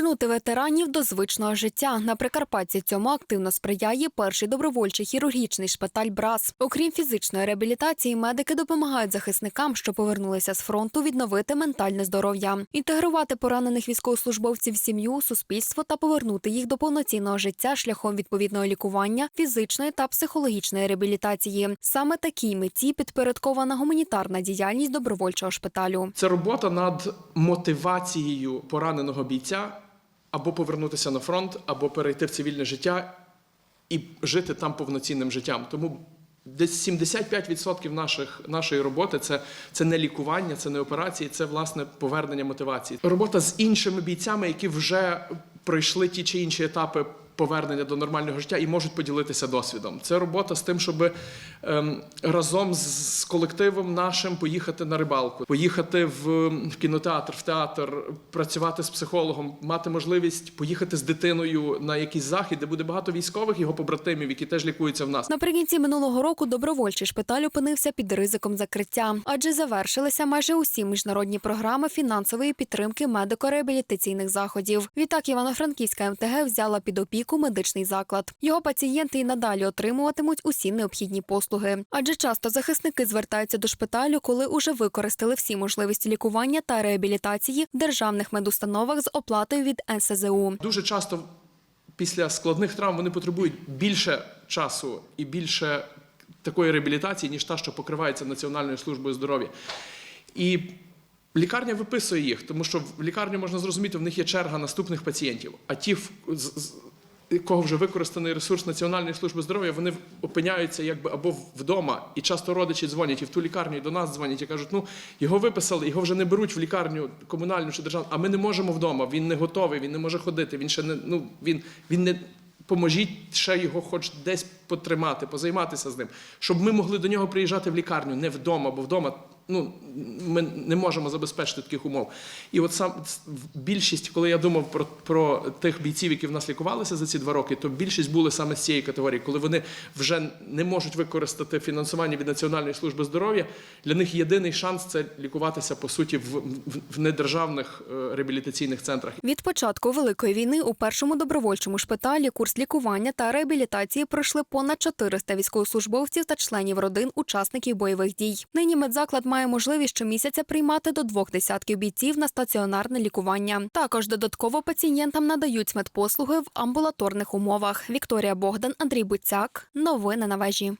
Повернути ветеранів до звичного життя на Прикарпатті цьому активно сприяє перший добровольчий хірургічний шпиталь БРАС. Окрім фізичної реабілітації, медики допомагають захисникам, що повернулися з фронту, відновити ментальне здоров'я, інтегрувати поранених військовослужбовців в сім'ю, суспільство та повернути їх до повноцінного життя шляхом відповідного лікування, фізичної та психологічної реабілітації. Саме такій меті підпорядкована гуманітарна діяльність добровольчого шпиталю. Це робота над мотивацією пораненого бійця або повернутися на фронт, або перейти в цивільне життя і жити там повноцінним життям. Тому десь 75% наших, нашої роботи це, це не лікування, це не операції, це власне повернення мотивації. Робота з іншими бійцями, які вже пройшли ті чи інші етапи. Повернення до нормального життя і можуть поділитися досвідом. Це робота з тим, щоб ем, разом з, колективом нашим поїхати на рибалку, поїхати в кінотеатр, в театр, працювати з психологом, мати можливість поїхати з дитиною на якийсь захід, де буде багато військових його побратимів, які теж лікуються в нас. Наприкінці минулого року добровольчий шпиталь опинився під ризиком закриття, адже завершилися майже усі міжнародні програми фінансової підтримки медико-реабілітаційних заходів. Відтак Івано-Франківська МТГ взяла під опіку медичний заклад. Його пацієнти і надалі отримуватимуть усі необхідні послуги. Адже часто захисники звертаються до шпиталю, коли уже використали всі можливості лікування та реабілітації в державних медустановах з оплатою від НСЗУ. Дуже часто після складних травм вони потребують більше часу і більше такої реабілітації, ніж та, що покривається Національною службою здоров'я. І лікарня виписує їх, тому що в лікарню можна зрозуміти, в них є черга наступних пацієнтів. А ті, в- з- з- кого вже використаний ресурс Національної служби здоров'я, вони опиняються якби або вдома, і часто родичі дзвонять і в ту лікарню, і до нас дзвонять і кажуть, ну його виписали, його вже не беруть в лікарню комунальну чи державну, а ми не можемо вдома. Він не готовий, він не може ходити. Він ще не ну він, він не. Поможіть ще його, хоч десь потримати, позайматися з ним, щоб ми могли до нього приїжджати в лікарню, не вдома, бо вдома ну, ми не можемо забезпечити таких умов. І от сам більшість, коли я думав про, про тих бійців, які в нас лікувалися за ці два роки, то більшість були саме з цієї категорії, коли вони вже не можуть використати фінансування від Національної служби здоров'я. Для них єдиний шанс це лікуватися по суті в, в, в недержавних е, реабілітаційних центрах. Від початку великої війни у першому добровольчому шпиталі курс лікування та реабілітації пройшли понад 400 військовослужбовців та членів родин учасників бойових дій. Нині медзаклад має можливість щомісяця приймати до двох десятків бійців на стаціонарне лікування. Також додатково пацієнтам надають медпослуги в амбулаторних умовах. Вікторія Богдан, Андрій Буцяк. Новини на вежі.